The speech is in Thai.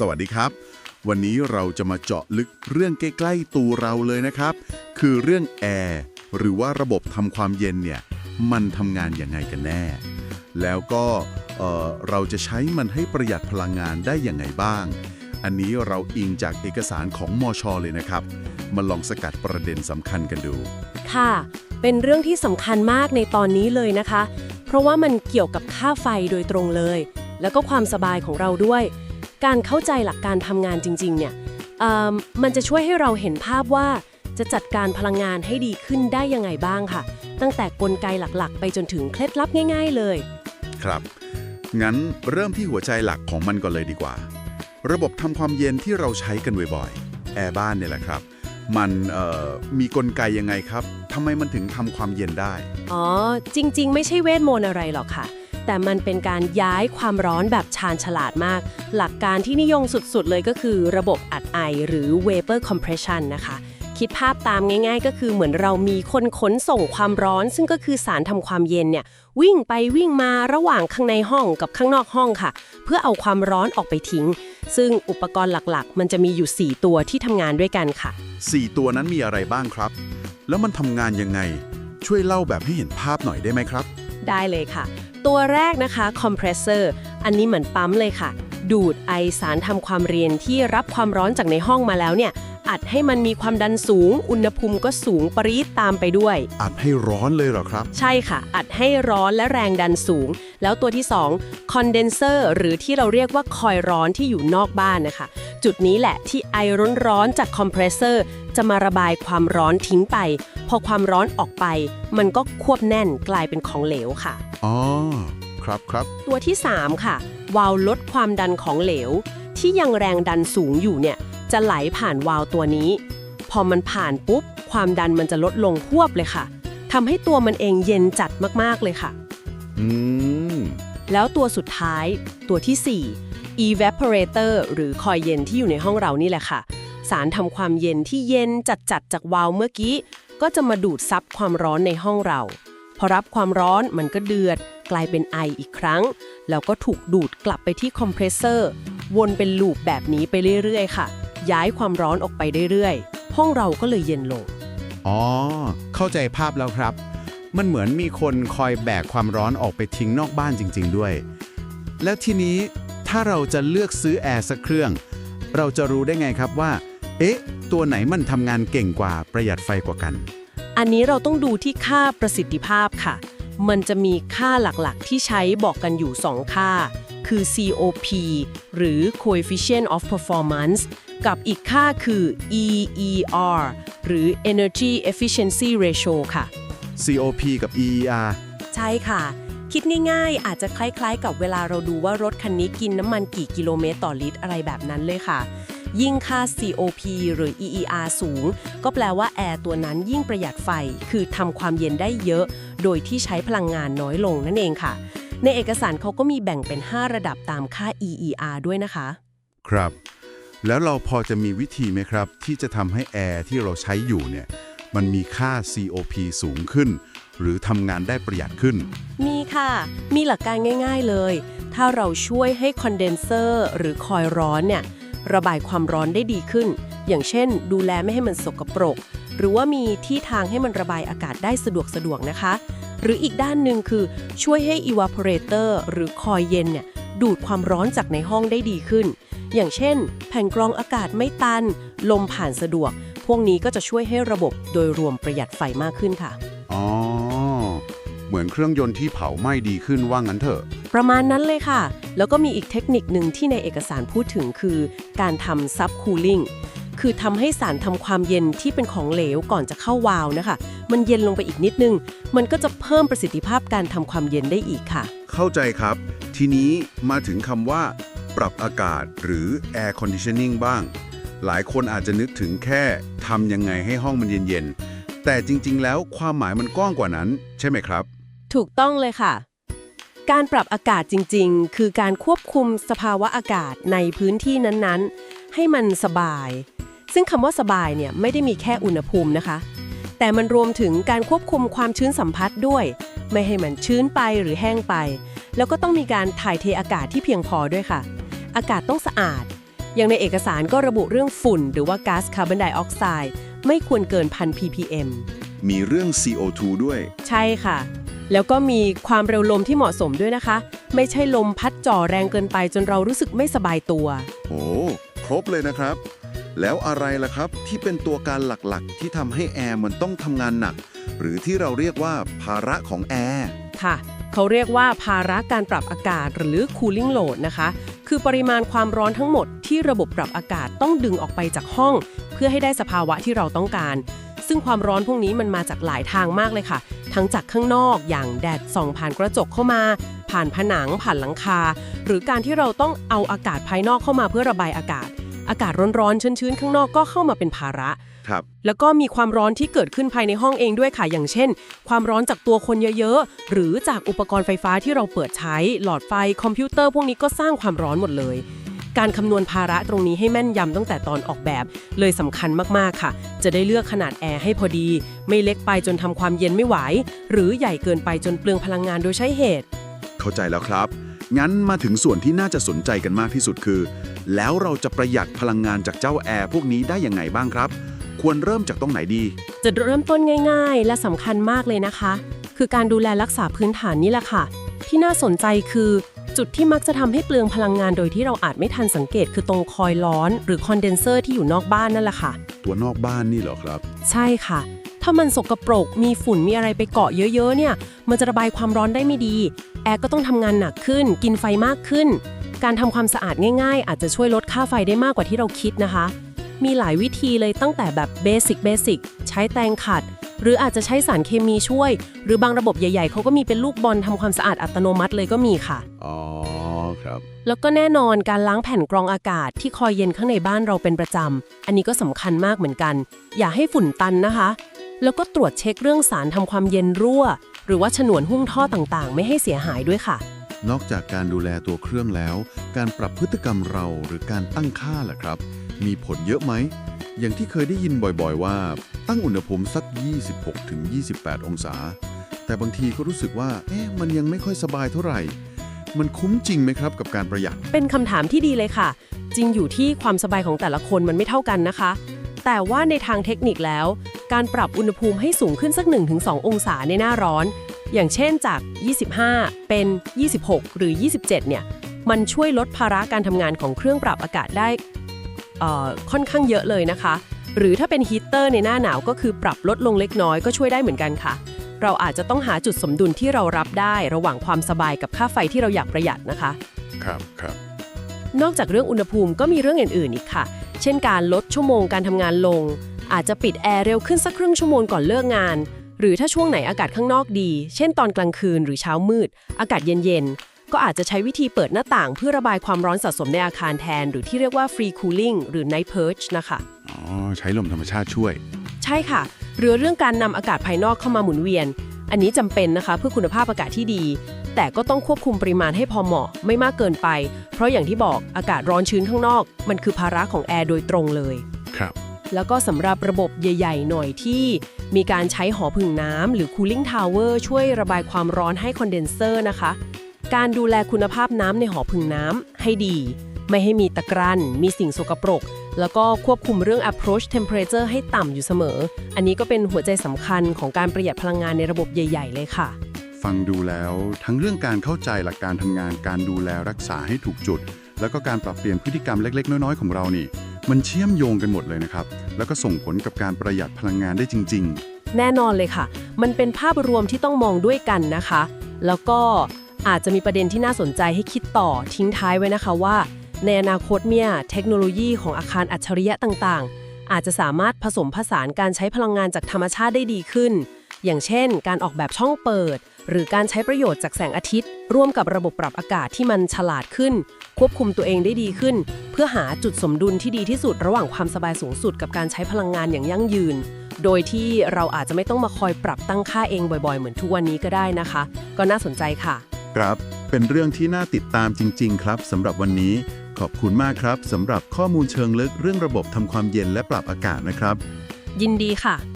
สวัสดีครับ วันนี้เราจะมาเจาะลึกเรื่องใกล้ๆตัวเราเลยนะครับ คือเรื่องแอร์หรือว่าระบบทำความเย็นเนี่ยมันทำงานยังไงกันแน่ แล้วก็เเราจะใช้มันให้ประหยัดพลังงานได้ยังไงบ้าง อันนี้เราอิงจากเอกสารของมอชอเลยนะครับ มาลองสกัดประเด็นสำคัญกันดู ค่ะ เป็นเรื่องที่สำคัญมากในตอนนี้เลยนะคะ เพราะว่ามันเกี่ยวกับค่าไฟโดยตรงเลย แล้วก็ความสบายของเราด้วย การเข้าใจหลักการทำงานจริง ๆ เนี่ยเอิ่มมันจะช่วยให้เราเห็นภาพว่าจะจัดการพลังงานให้ดีขึ้นได้ยังไงบ้างค่ะ ตั้งแต่กลไกหลักๆ ไปจนถึงเคล็ดลับง่าย ๆ เลย ครับ งั้นเริ่มที่หัวใจหลักของมันก่อนเลยดีกว่า ระบบทำความเย็นที่เราใช้กันบ่อยๆแอร์บ้านเนี่ยแหละครับ มันเอ่อมีกลไกยังไงครับทำไมมันถึงทำความเย็นได้ อ๋อ จริง ๆ ไม่ใช่เวทมนต์อะไรหรอกค่ะ แต่มันเป็นการย้ายความร้อนแบบชาญฉลาดมาก หลักการที่นิยมสุดๆเลยก็คือระบบอัดไอหรือ vapor compression นะคะ คิดภาพตามง่าย ๆ ก็คือเหมือนเรามีคนขนส่งความร้อน ซึ่งก็คือสารทำความเย็นเนี่ยวิ่งไปวิ่งมาระหว่างข้างในห้องกับข้างนอกห้องค่ะ เพื่อเอาความร้อนออกไปทิ้ง ซึ่งอุปกรณ์หลักๆ มันจะมีอยู่ 4 ตัวที่ทำงานด้วยกันค่ะ 4 ตัวนั้นมีอะไรบ้างครับ แล้วมันทำงานยังไง ช่วยเล่าแบบให้เห็นภาพหน่อยได้ไหมครับ ได้เลยค่ะ ตัวแรกนะคะคอมเพรสเซอร์อันนี้เหมือนปั๊มเลยค่ะ ดูดไอสารทำความเรียนที่รับความร้อนจากในห้องมาแล้วเนี่ย อัดให้มันมีความดันสูง อุณหภูมิก็สูงปรี๊ดตามไปด้วย อัดให้ร้อนเลยเหรอครับ ใช่ค่ะ อัดให้ร้อนและแรงดันสูง แล้วตัวที่2คอนเดนเซอร์หรือที่เราเรียกว่าคอยร้อนที่อยู่นอกบ้านนะคะ จุดนี้แหละที่ไอร้อนๆจากคอมเพรสเซอร์จะมาระบายความร้อนทิ้งไป พอความร้อนออกไป มันก็ควบแน่นกลายเป็นของเหลวค่ะ อ๋อ ครับครับ ตัวที่ 3 ค่ะ วาล์วลดความดันของเหลว ที่ยังแรงดันสูงอยู่เนี่ย จะไหลผ่านวาล์วตัวนี้ พอมันผ่านปุ๊บ ความดันมันจะลดลงหวบเลยค่ะทำให้ตัวมันเองเย็นจัดมากๆเลยค่ะ อืม แล้วตัวสุดท้าย ตัวที่ 4 evaporator หรือคอยเย็นที่อยู่ในห้องเรานี่แหละค่ะ สารทำความเย็นที่เย็นจัดๆจากวาล์วเมื่อกี้ ก็จะมาดูดซับความร้อนในห้องเรา พอรับความร้อนมันก็เดือด กลายเป็นไออีกครั้ง แล้วก็ถูกดูดกลับไปที่คอมเพรสเซอร์ วนเป็นลูปแบบนี้ไปเรื่อยๆ ค่ะ ย้ายความร้อนออกไปเรื่อยๆ ห้องเราก็เลยเย็นลง อ๋อ เข้าใจภาพแล้วครับ มันเหมือนมีคนคอยแบกความร้อนออกไปทิ้งนอกบ้านจริง ๆ ด้วย แล้วทีนี้ถ้าเราจะเลือกซื้อแอร์สักเครื่อง เราจะรู้ได้ไงครับว่า เอ๊ะ ตัวไหนมันทำงานเก่งกว่าประหยัดไฟกว่ากัน อันนี้เราต้องดูที่ค่าประสิทธิภาพค่ะ มันจะมีค่าหลักๆ ที่ใช้บอกกันอยู่ 2 ค่า คือ COP หรือ Coefficient of Performance กับอีกค่าคือ EER หรือ Energy Efficiency Ratio ค่ะ COP กับ EER ใช่ค่ะ คิดง่ายๆ อาจจะคล้ายๆ กับเวลาเราดูว่ารถคันนี้กินน้ำมันกี่กิโลเมตรต่อลิตรอะไรแบบนั้นเลยค่ะ ยิ่งค่า COP หรือ EER สูง ก็แปลว่าแอร์ตัวนั้นยิ่งประหยัดไฟ คือทำความเย็นได้เยอะ โดยที่ใช้พลังงานน้อยลงนั่นเองค่ะ ในเอกสารเขาก็มีแบ่งเป็น 5 ระดับตามค่า EER ด้วยนะคะ ครับ แล้วเราพอจะมีวิธีไหมครับ ที่จะทำให้แอร์ที่เราใช้อยู่เนี่ยมันมีค่า COP สูงขึ้น หรือทำงานได้ประหยัดขึ้น มีค่ะ มีหลักการง่าย ๆเลย ถ้าเราช่วยให้คอนเดนเซอร์หรือคอยร้อนเนี่ย ระบายความร้อนได้ดีขึ้น อย่างเช่น ดูแลไม่ให้มันสกปรก หรือว่ามีที่ทางให้มันระบายอากาศได้สะดวกสะดวกนะคะ หรืออีกด้านหนึ่งคือช่วยให้ evaporator หรือคอยเย็นเนี่ยดูดความร้อนจากในห้องได้ดีขึ้น อย่างเช่น แผ่นกรองอากาศไม่ตัน ลมผ่านสะดวก พวกนี้ก็จะช่วยให้ระบบโดยรวมประหยัดไฟมากขึ้นค่ะ อ๋อ เหมือนเครื่องยนต์ที่เผาไหม้ดีขึ้นว่างั้นเถอะ ประมาณนั้นเลยค่ะ แล้วก็มีอีกเทคนิคหนึ่งที่ในเอกสารพูดถึงคือ การทำซับคูลิ่งคือทำให้สารทำความเย็นที่เป็นของเหลวก่อนจะเข้าวาล์วนะคะ มันเย็นลงไปอีกนิดนึง มันก็จะเพิ่มประสิทธิภาพการทำความเย็นได้อีกค่ะ เข้าใจครับ ทีนี้มาถึงคำว่า ปรับอากาศหรือ air conditioning บ้าง หลายคนอาจจะนึกถึงแค่ทำยังไงให้ห้องมันเย็นๆแต่จริง ๆ แล้วความหมายมันกว้างกว่านั้น ใช่ไหมครับ ถูกต้องเลยค่ะ การปรับอากาศจริง ๆ คือการควบคุมสภาวะอากาศในพื้นที่นั้นๆ ให้มันสบาย ซึ่งคำว่าสบายเนี่ยไม่ได้มีแค่อุณหภูมินะคะ แต่มันรวมถึงการควบคุมความชื้นสัมผัสด้วย ไม่ให้มันชื้นไปหรือแห้งไป แล้วก็ต้องมีการถ่ายเทอากาศที่เพียงพอด้วยค่ะ อากาศต้องสะอาด อย่างในเอกสารก็ระบุเรื่องฝุ่น หรือว่าก๊าซคาร์บอนไดออกไซด์ไม่ควรเกินพัน ppm มีเรื่อง CO2 ด้วย ใช่ค่ะ แล้วก็มีความเร็วลมที่เหมาะสมด้วยนะคะ ไม่ใช่ลมพัดจ่อแรงเกินไปจนเรารู้สึกไม่สบายตัว โอ้ครบเลยนะครับ แล้วอะไรล่ะครับที่เป็นตัวการหลักๆ ที่ทำให้แอร์มันต้องทำงานหนัก หรือที่เราเรียกว่าภาระของแอร์ค่ะ เขาเรียกว่าภาระการปรับอากาศหรือ cooling load นะคะ คือปริมาณความร้อนทั้งหมดที่ระบบปรับอากาศต้องดึงออกไปจากห้อง เพื่อให้ได้สภาวะที่เราต้องการ ซึ่งความร้อนพวกนี้มันมาจากหลายทางมากเลยค่ะ ทั้งจากข้างนอกอย่างแดดส่องผ่านกระจกเข้ามา ผ่านผนังผ่านหลังคา หรือการที่เราต้องเอาอากาศภายนอกเข้ามาเพื่อระบายอากาศ อากาศร้อนๆชื้นๆข้างนอกก็เข้ามาเป็นภาระ ครับ แล้วก็มีความร้อนที่เกิดขึ้นภายในห้องเองด้วยค่ะ อย่างเช่น ความร้อนจากตัวคนเยอะๆ หรือจากอุปกรณ์ไฟฟ้าที่เราเปิดใช้ หลอดไฟ คอมพิวเตอร์พวกนี้ก็สร้างความร้อนหมดเลย การคำนวณภาระตรงนี้ให้แม่นยำตั้งแต่ตอนออกแบบ เลยสำคัญมากๆค่ะ จะได้เลือกขนาดแอร์ให้พอดี ไม่เล็กไปจนทำความเย็นไม่ไหว หรือใหญ่เกินไปจนเปลืองพลังงานโดยใช้เหตุ เข้าใจแล้วครับ งั้นมาถึงส่วนที่น่าจะสนใจกันมากที่สุดคือ แล้วเราจะประหยัดพลังงานจากเจ้าแอร์พวกนี้ได้ยังไงบ้างครับ ควรเริ่มจากตรงไหนดีจุดเริ่มต้นง่าย ๆ และสำคัญมากเลยนะคะ คือการดูแลรักษาพื้นฐานนี่แหละค่ะ ที่น่าสนใจคือ จุดที่มักจะทำให้เปลืองพลังงานโดยที่เราอาจไม่ทันสังเกตคือตรงคอยล์ร้อน หรือคอนเดนเซอร์ที่อยู่นอกบ้านนั่นแหละค่ะ ตัวนอกบ้านนี่เหรอครับ ใช่ค่ะ ถ้ามันสกปรก มีฝุ่นมีอะไรไปเกาะเยอะๆเนี่ย มันจะระบายความร้อนได้ไม่ดี แอร์ก็ต้องทำงานหนักขึ้น กินไฟมากขึ้น การทำความสะอาดง่ายๆ อาจจะช่วยลดค่าไฟได้มากกว่าที่เราคิดนะคะ มีหลายวิธีเลยตั้งแต่แบบเบสิกเบสิกใช้แตงขัด หรืออาจจะใช้สารเคมีช่วย หรือบางระบบใหญ่ๆ เขาก็มีเป็นลูกบอลทำความสะอาดอัตโนมัติเลยก็มีค่ะ อ๋อครับ แล้วก็แน่นอนการล้างแผ่นกรองอากาศที่คอยเย็นข้างในบ้านเราเป็นประจำ อันนี้ก็สำคัญมากเหมือนกัน อย่าให้ฝุ่นตันนะคะ แล้วก็ตรวจเช็คเรื่องสารทำความเย็นรั่ว หรือว่าฉนวนหุ้มท่อต่างๆ ไม่ให้เสียหายด้วยค่ะ นอกจากการดูแลตัวเครื่องแล้ว การปรับพฤติกรรมเราหรือการตั้งค่าล่ะครับ มีผลเยอะไหม อย่างที่เคยได้ยินบ่อยๆว่า ตั้งอุณหภูมิสัก 26-28 องศา แต่บางทีก็รู้สึกว่า เอ๊ะมันยังไม่ค่อยสบายเท่าไหร่ มันคุ้มจริงไหมครับกับการประหยัด เป็นคำถามที่ดีเลยค่ะ จริงอยู่ที่ความสบายของแต่ละคนมันไม่เท่ากันนะคะ แต่ว่าในทางเทคนิคแล้ว การปรับอุณหภูมิให้สูงขึ้นสัก 1-2 องศาในหน้าร้อน อย่างเช่นจาก 25 เป็น 26 หรือ 27 เนี่ย มันช่วยลดภาระการทำงานของเครื่องปรับอากาศได้ ค่อนข้างเยอะเลยนะคะ หรือถ้าเป็นฮีตเตอร์ในหน้าหนาวก็คือปรับลดลงเล็กน้อยก็ช่วยได้เหมือนกันค่ะ เราอาจจะต้องหาจุดสมดุลที่เรารับได้ระหว่างความสบายกับค่าไฟที่เราอยากประหยัดนะคะ ครับครับ นอกจากเรื่องอุณหภูมิก็มีเรื่องอื่นๆอีกค่ะ เช่นการลดชั่วโมงการทำงานลง อาจจะปิดแอร์เร็วขึ้นสักครึ่งชั่วโมงก่อนเลิกงาน หรือถ้าช่วงไหนอากาศข้างนอกดี เช่นตอนกลางคืนหรือเช้ามืด อากาศเย็นๆ ก็อาจจะใช้วิธีเปิดหน้าต่างเพื่อระบายความร้อนสะสมในอาคารแทน หรือที่เรียกว่า free cooling หรือ night purge นะคะ อ๋อ ใช้ลมธรรมชาติช่วย ใช่ค่ะ หรือเรื่องการนำอากาศภายนอกเข้ามาหมุนเวียน อันนี้จำเป็นนะคะเพื่อคุณภาพอากาศที่ดี แต่ก็ต้องควบคุมปริมาณให้พอเหมาะ ไม่มากเกินไป เพราะอย่างที่บอกอากาศร้อนชื้นข้างนอก มันคือภาระของแอร์โดยตรงเลย ครับ แล้วก็สำหรับระบบใหญ่ ๆ หน่อยที่ มีการใช้หอผึ่งน้ำหรือ cooling tower ช่วยระบายความร้อนให้คอนเดนเซอร์นะคะ การดูแลคุณภาพน้ำในหอผึ่งน้ำให้ดี ไม่ให้มีตะกรันมีสิ่งสกปรก แล้วก็ควบคุมเรื่อง approach temperature ให้ต่ำอยู่เสมอ อันนี้ก็เป็นหัวใจสำคัญของการประหยัดพลังงานในระบบใหญ่ ๆ เลยค่ะ ฟังดูแล้วทั้งเรื่องการเข้าใจหลักการทำงานการดูแลรักษาให้ถูกจุด แล้วก็การปรับเปลี่ยนพฤติกรรมเล็ก ๆ น้อย ๆ ของเรานี่ มันเชื่อมโยงกันหมดเลยนะครับ แล้วก็ส่งผลกับการประหยัดพลังงานได้จริงแน่นอนเลยค่ะ มันเป็นภาพรวมที่ต้องมองด้วยกันนะคะ แล้วก็ อาจจะมีประเด็นที่น่าสนใจให้คิดต่อทิ้งท้ายไว้นะคะว่า ในอนาคตเนี่ยเทคโนโลยีของอาคารอัจฉริยะต่างๆ อาจจะสามารถผสมผสานการใช้พลังงานจากธรรมชาติได้ดีขึ้น อย่างเช่น การออกแบบช่องเปิด หรือการใช้ประโยชน์จากแสงอาทิตย์ ร่วมกับระบบปรับอากาศที่มันฉลาดขึ้น ควบคุมตัวเองได้ดีขึ้น เพื่อหาจุดสมดุลที่ดีที่สุดระหว่างความสบายสูงสุดกับการใช้พลังงานอย่างยั่งยืนโดยที่เราอาจจะไม่ต้องมาคอยปรับตั้งค่าเองบ่อยๆ เหมือนทุกวันนี้ก็ได้นะคะ ก็น่าสนใจค่ะ ครับ เป็นเรื่องที่น่าติดตามจริง ๆ ครับสำหรับวันนี้ ขอบคุณมากครับสำหรับข้อมูลเชิงลึกเรื่องระบบทำความเย็นและปรับอากาศนะครับ ยินดีค่ะ